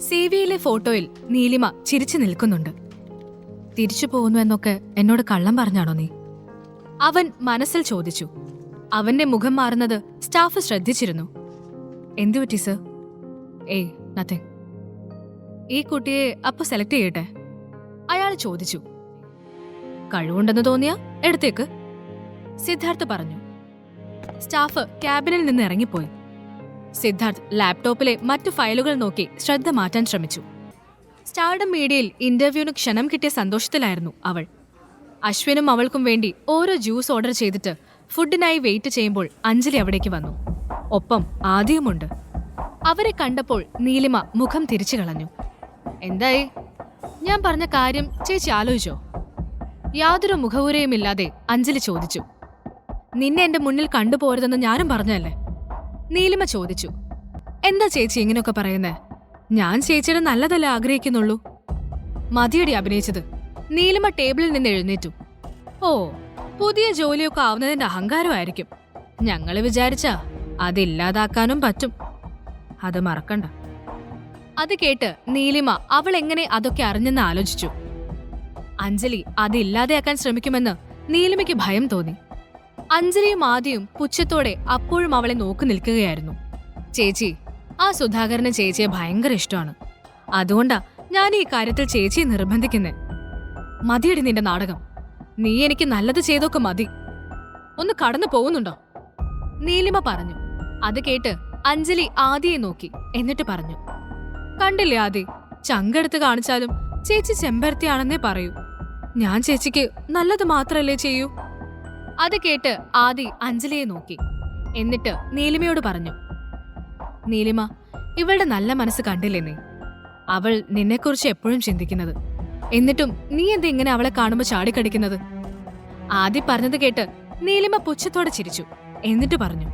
C വിയിലെ ഫോട്ടോയിൽ നീലിമ ചിരിച്ചു നിൽക്കുന്നുണ്ട്. തിരിച്ചു പോകുന്നു എന്നൊക്കെ എന്നോട് കള്ളം പറഞ്ഞാണോ നീ? അവൻ മനസ്സിൽ ചോദിച്ചു. അവന്റെ മുഖം മാറുന്നത് സ്റ്റാഫ് ശ്രദ്ധിച്ചിരുന്നു. എന്തു പറ്റി സർ? ഏയ് നത്തിങ്. ഈ കുട്ടിയെ അപ്പൊ സെലക്ട് ചെയ്യട്ടെ? അയാൾ ചോദിച്ചു. കഴിവുണ്ടെന്ന് തോന്നിയ? എടുത്തേക്ക്. സിദ്ധാർത്ഥ് പറഞ്ഞു. സ്റ്റാഫ് ക്യാബിനിൽ നിന്ന് ഇറങ്ങിപ്പോയി. സിദ്ധാർത്ഥ് ലാപ്ടോപ്പിലെ മറ്റു ഫയലുകൾ നോക്കി ശ്രദ്ധ മാറ്റാൻ ശ്രമിച്ചു. സ്റ്റാർഡം മീഡിയയിൽ ഇന്റർവ്യൂവിന് ക്ഷണം കിട്ടിയ സന്തോഷത്തിലായിരുന്നു അവൾ. അശ്വിനും അവൾക്കും വേണ്ടി ഓരോ ജ്യൂസ് ഓർഡർ ചെയ്തിട്ട് ഫുഡിനായി വെയിറ്റ് ചെയ്യുമ്പോൾ അഞ്ജലി അവിടേക്ക് വന്നു. ഒപ്പം ആദ്യമുണ്ട്. അവരെ കണ്ടപ്പോൾ നീലിമ മുഖം തിരിച്ചു കളഞ്ഞു. എന്തായി? ഞാൻ പറഞ്ഞ കാര്യം ചേച്ചി ആലോചിച്ചോ? യാതൊരു മുഖവുരയുമില്ലാതെ അഞ്ജലി ചോദിച്ചു. നിന്നെ എന്റെ മുന്നിൽ കണ്ടുപോരുതെന്ന് ഞാനും പറഞ്ഞല്ലേ നീലിമ ചോദിച്ചു. എന്താ ചേച്ചി ഇങ്ങനെയൊക്കെ പറയുന്നേ? ഞാൻ ചേച്ചിയുടെ നല്ലതല്ല ആഗ്രഹിക്കുന്നുള്ളൂ? മതിയടി അഭിനയിച്ചത്. നീലിമ ടേബിളിൽ നിന്ന് എഴുന്നേറ്റു. ഓ പുതിയ ജോലിയൊക്കെ ആവുന്നതിന്റെ അഹങ്കാരമായിരിക്കും. ഞങ്ങൾ വിചാരിച്ചാ അതില്ലാതാക്കാനും പറ്റും. അത് മറക്കണ്ട. അത് കേട്ട് നീലിമ അവൾ എങ്ങനെ അതൊക്കെ അറിഞ്ഞെന്ന് ആലോചിച്ചു. അഞ്ജലി അത് ഇല്ലാതെയാക്കാൻ ശ്രമിക്കുമെന്ന് നീലിമയ്ക്ക് ഭയം തോന്നി. അഞ്ജലിയും ആദ്യം പുച്ഛത്തോടെ അപ്പോഴും അവളെ നോക്കി നിൽക്കുകയായിരുന്നു. ചേച്ചി ആ സുധാകരന് ചേച്ചിയെ ഭയങ്കര ഇഷ്ടമാണ്. അതുകൊണ്ടാ ഞാൻ ഈ കാര്യത്തിൽ ചേച്ചിയെ നിർബന്ധിക്കുന്നേ. മതിയടി നിന്റെ നാടകം. നീ എനിക്ക് നല്ലത് ചെയ്തൊക്കെ മതി. ഒന്ന് കടന്നു പോകുന്നുണ്ടോ? നീലിമ പറഞ്ഞു. അത് കേട്ട് അഞ്ജലി ആദിയെ നോക്കി എന്നിട്ട് പറഞ്ഞു. കണ്ടില്ലേ ആദി ചങ്കെടുത്ത് കാണിച്ചാലും ചേച്ചി ചെമ്പരത്തിയാണെന്നേ പറയൂ. ഞാൻ ചേച്ചിക്ക് നല്ലത് മാത്രല്ലേ ചെയ്യൂ? അത് കേട്ട് ആദി അഞ്ജലിയെ നോക്കി. എന്നിട്ട് നീലിമയോട് പറഞ്ഞു നീലിമ ഇവളുടെ നല്ല മനസ്സ് കണ്ടില്ലേ നീ? അവൾ നിന്നെക്കുറിച്ച് എപ്പോഴും ചിന്തിക്കുന്നത്. എന്നിട്ടും നീ എന്താ ഇങ്ങനെ അവളെ കാണുമ്പോൾ ചാടിക്കടിക്കുന്നത്? ആദി പറഞ്ഞത് കേട്ട് നീലിമ പുച്ഛത്തോടെ ചിരിച്ചു. എന്നിട്ട് പറഞ്ഞു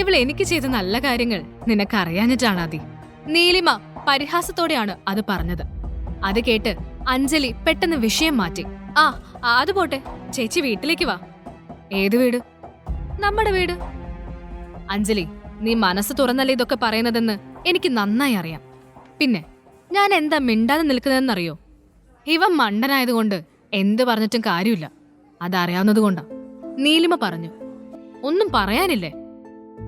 ഇവൾ എനിക്ക് ചെയ്ത നല്ല കാര്യങ്ങൾ നിനക്കറിയാഞ്ഞിട്ടാണ് ആദി. നീലിമ പരിഹാസത്തോടെയാണ് അത് പറഞ്ഞത്. അത് കേട്ട് അഞ്ജലി പെട്ടെന്ന് വിഷയം മാറ്റി. ആ അത് പോട്ടെ. ചേച്ചി വീട്ടിലേക്ക് വാ. ഏത് വീട്? നമ്മുടെ വീട്. അഞ്ജലി നീ മനസ്സ് തുറന്നല്ലേ ഇതൊക്കെ പറയുന്നതെന്ന് എനിക്ക് നന്നായി അറിയാം. പിന്നെ ഞാൻ എന്താ മിണ്ടാതെ നിൽക്കുന്നതെന്നറിയോ? ഇവൻ മണ്ടനായതുകൊണ്ട് എന്ത് പറഞ്ഞിട്ടും കാര്യമില്ല. അതറിയാവുന്നതുകൊണ്ടാ നീലിമ പറഞ്ഞു. ഒന്നും പറയാനില്ലേ?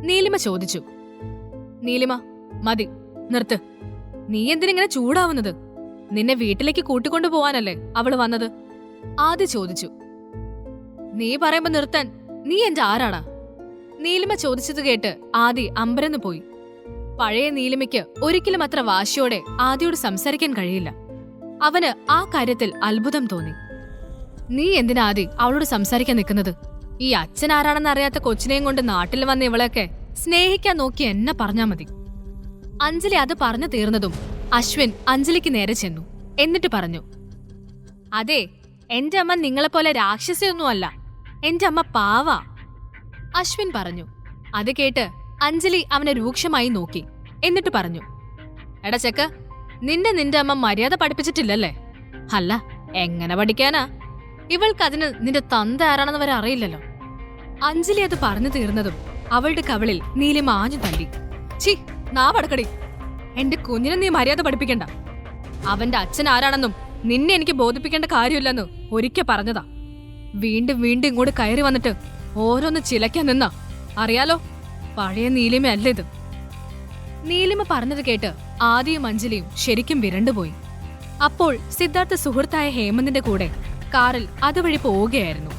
നീലിമ ചോദിച്ചു. നീലിമ മതി നിർത്ത്. നീ എന്തിനിങ്ങനെ ചൂടാവുന്നത്? നിന്നെ വീട്ടിലേക്ക് കൂട്ടിക്കൊണ്ടു പോവാനല്ലേ അവൾ വന്നത്? ആദ്യ ചോദിച്ചു. നീ പറയുമ്പോ നിർത്താൻ. നീ എന്റെ ആരാടാ? നീലിമ ചോദിച്ചത് കേട്ട് ആദി അമ്പരന്ന് പോയി. പഴയ നീലിമയ്ക്ക് ഒരിക്കലും അത്ര വാശിയോടെ ആദിയോട് സംസാരിക്കാൻ കഴിയില്ല. അവന് ആ കാര്യത്തിൽ അത്ഭുതം തോന്നി. നീ എന്തിനാ ആദി അവളോട് സംസാരിക്കാൻ നിൽക്കുന്നത്? ഈ അച്ഛൻ ആരാണെന്ന് അറിയാത്ത കൊച്ചിനെയും കൊണ്ട് നാട്ടിൽ വന്ന ഇവളെയൊക്കെ സ്നേഹിക്കാൻ നോക്കി എന്നെ പറഞ്ഞാ മതി. അഞ്ജലി അത് പറഞ്ഞു തീർന്നതും അശ്വിൻ അഞ്ജലിക്ക് നേരെ ചെന്നു. എന്നിട്ട് പറഞ്ഞു. അതെ എന്റെ അമ്മ നിങ്ങളെപ്പോലെ രാക്ഷസിയൊന്നുമല്ല. എന്റെ അമ്മ പാവ. അശ്വിൻ പറഞ്ഞു. അത് കേട്ട് അഞ്ജലി അവനെ രൂക്ഷമായി നോക്കി. എന്നിട്ട് പറഞ്ഞു. എടാ ചെക്ക നിന്റെ നിന്റെ അമ്മ മര്യാദ പഠിപ്പിച്ചിട്ടില്ലല്ലേ? അല്ല എങ്ങനെ പഠിക്കാനാ? ഇവൾക്കതിന് നിന്റെ തന്ത ആരാണെന്ന് വരെ അറിയില്ലല്ലോ. അഞ്ജലി അത് പറഞ്ഞു തീർന്നതും അവളുടെ കവളിൽ നീലി മാഞ്ഞു തല്ലി. ചി നാവടക്കടി. എന്റെ കുഞ്ഞിനെ നീ മര്യാദ പഠിപ്പിക്കണ്ട. അവന്റെ അച്ഛൻ ആരാണെന്നും നിന്നെ എനിക്ക് ബോധിപ്പിക്കേണ്ട കാര്യമില്ലെന്ന് ഒരിക്കൽ പറഞ്ഞതാ. വീണ്ടും വീണ്ടും ഇങ്ങോട്ട് കയറി വന്നിട്ട് ഓരോന്ന് ചിലക്കാൻ നിന്നാ. അറിയാലോ? പഴയ നീലിമയല്ല ഇത്. നീലിമ പറഞ്ഞത് കേട്ട് ആദിയും അഞ്ജലിയും ശരിക്കും വിരണ്ടുപോയി. അപ്പോൾ സിദ്ധാർത്ഥ സുഹൃത്തായ ഹേമന്തിന്റെ കൂടെ കാറിൽ അതുവഴി പോവുകയായിരുന്നു.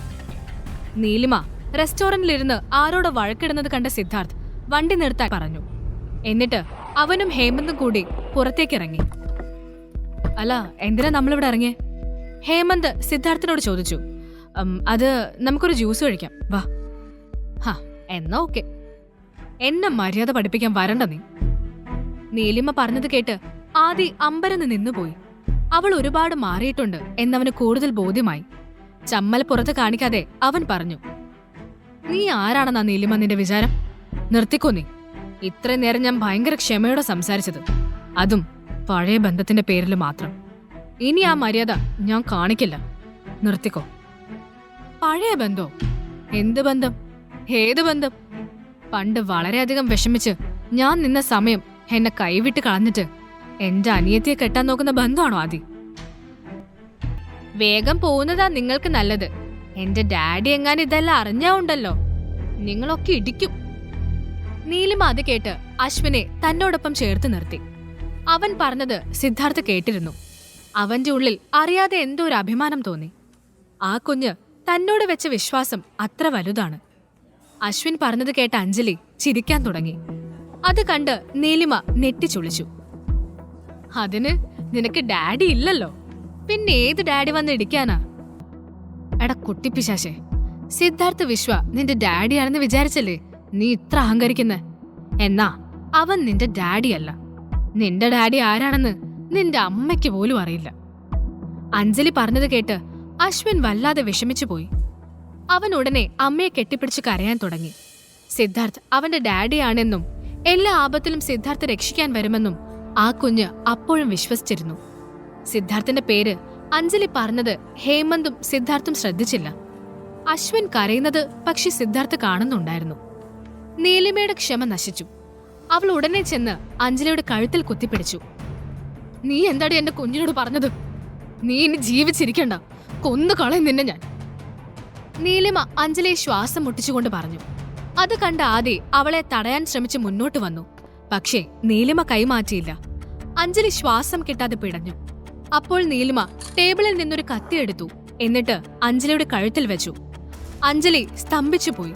നീലിമ റെസ്റ്റോറന്റിലിരുന്ന് ആരോട് വഴക്കിടുന്നത് കണ്ട സിദ്ധാർത്ഥ് വണ്ടി നിർത്താൻ പറഞ്ഞു. എന്നിട്ട് അവനും ഹേമന്തും കൂടി പുറത്തേക്കിറങ്ങി. അല്ല എന്തിനാ നമ്മളിവിടെ ഇറങ്ങിയേ? ഹേമന്ത് സിദ്ധാർത്ഥിനോട് ചോദിച്ചു. അത് നമുക്കൊരു ജ്യൂസ് കഴിക്കാം. വാ. ഹാ എന്നാ ഓക്കെ. എന്നെ മര്യാദ പഠിപ്പിക്കാൻ വരണ്ട നീ. നീലിമ പറഞ്ഞത് കേട്ട് ആദി അമ്പരന്ന് നിന്നുപോയി. അവൾ ഒരുപാട് മാറിയിട്ടുണ്ട് എന്നവന് കൂടുതൽ ബോധ്യമായി. ചമ്മൽ പുറത്ത് കാണിക്കാതെ അവൻ പറഞ്ഞു. നീ ആരാണെന്നാ നീലിമ നിന്റെ വിചാരം? നിർത്തിക്കോ നീ. ഇത്രയും നേരം ഞാൻ ഭയങ്കര ക്ഷമയോടെ സംസാരിച്ചത്. അതും പഴയ ബന്ധത്തിന്റെ പേരിൽ മാത്രം. ഇനി ആ മര്യാദ ഞാൻ കാണിക്കില്ല. നിർത്തിക്കോ. പഴയ ബന്ധോ? എന്ത് ബന്ധം? ഏത് ബന്ധം? പണ്ട് വളരെയധികം വിഷമിച്ച് ഞാൻ നിന്ന സമയം എന്നെ കൈവിട്ട് കളഞ്ഞിട്ട് എന്റെ അനിയത്തിയെ കെട്ടാൻ നോക്കുന്ന ബന്ധമാണോ ആദി? വേഗം പോകുന്നതാ നിങ്ങൾക്ക് നല്ലത്. എന്റെ ഡാഡി എങ്ങാനും ഇതെല്ലാം അറിഞ്ഞാ ഉണ്ടല്ലോ നിങ്ങളൊക്കെ ഇടിക്കും. നീലിമ അത് കേട്ട് അശ്വിനെ തന്നോടൊപ്പം ചേർത്ത് നിർത്തി. അവൻ പറഞ്ഞത് സിദ്ധാർത്ഥ് കേട്ടിരുന്നു. അവന്റെ ഉള്ളിൽ അറിയാതെ എന്തോ ഒരു അഭിമാനം തോന്നി. ആ കുഞ്ഞ് തന്നോട് വെച്ച വിശ്വാസം അത്ര വലുതാണ്. അശ്വിൻ പറഞ്ഞത് കേട്ട അഞ്ജലി ചിരിക്കാൻ തുടങ്ങി. അത് കണ്ട് നീലിമ നെട്ടിച്ചുളിച്ചു അതിന് നിനക്ക് ഡാഡി ഇല്ലല്ലോ. പിന്നെ ഏത് ഡാഡി വന്ന് ഇടിക്കാനാ? എടാ കുട്ടിപ്പിശാശേ സിദ്ധാർത്ഥ് വിശ്വ നിന്റെ ഡാഡിയാണെന്ന് വിചാരിച്ചല്ലേ നീ ഇത്ര അഹങ്കരിക്കുന്നെ? എന്നാ അവൻ നിന്റെ ഡാഡിയല്ല. നിന്റെ ഡാഡി ആരാണെന്ന് നിന്റെ അമ്മയ്ക്ക് പോലും അറിയില്ല. അഞ്ജലി പറഞ്ഞത് കേട്ട് അശ്വിൻ വല്ലാതെ വിഷമിച്ചു പോയി. അവൻ ഉടനെ അമ്മയെ കെട്ടിപ്പിടിച്ച് കരയാൻ തുടങ്ങി. സിദ്ധാർത്ഥ് അവന്റെ ഡാഡിയാണെന്നും എല്ലാ ആപത്തിലും സിദ്ധാർത്ഥ് രക്ഷിക്കാൻ വരുമെന്നും ആ കുഞ്ഞ് അപ്പോഴും വിശ്വസിച്ചിരുന്നു. സിദ്ധാർത്ഥിന്റെ പേര് അഞ്ജലി പറഞ്ഞത് ഹേമന്തും സിദ്ധാർത്ഥും ശ്രദ്ധിച്ചില്ല. അശ്വിൻ കരയുന്നത് പക്ഷെ സിദ്ധാർത്ഥ് കാണുന്നുണ്ടായിരുന്നു. നീലിമയുടെ ക്ഷമ നശിച്ചു. അവൾ ഉടനെ ചെന്ന് അഞ്ജലിയുടെ കഴുത്തിൽ കുത്തിപ്പിടിച്ചു. നീ എന്താടി എന്റെ കുഞ്ഞിനോട് പറഞ്ഞത്? നീ ഇനി ജീവിച്ചിരിക്കണ്ട. കൊന്നു കളയും നിന്നെ ഞാൻ. നീലിമ അഞ്ജലിയെ ശ്വാസം മുട്ടിച്ചുകൊണ്ട് പറഞ്ഞു. അത് കണ്ട ആദി അവളെ തടയാൻ ശ്രമിച്ച് മുന്നോട്ട് വന്നു. പക്ഷേ നീലിമ കൈമാറ്റിയില്ല. അഞ്ജലി ശ്വാസം കിട്ടാതെ പിടഞ്ഞു. അപ്പോൾ നീലിമ ടേബിളിൽ നിന്നൊരു കത്തിയെടുത്തു എന്നിട്ട് അഞ്ജലിയുടെ കഴുത്തിൽ വെച്ചു. അഞ്ജലി സ്തംഭിച്ചു പോയി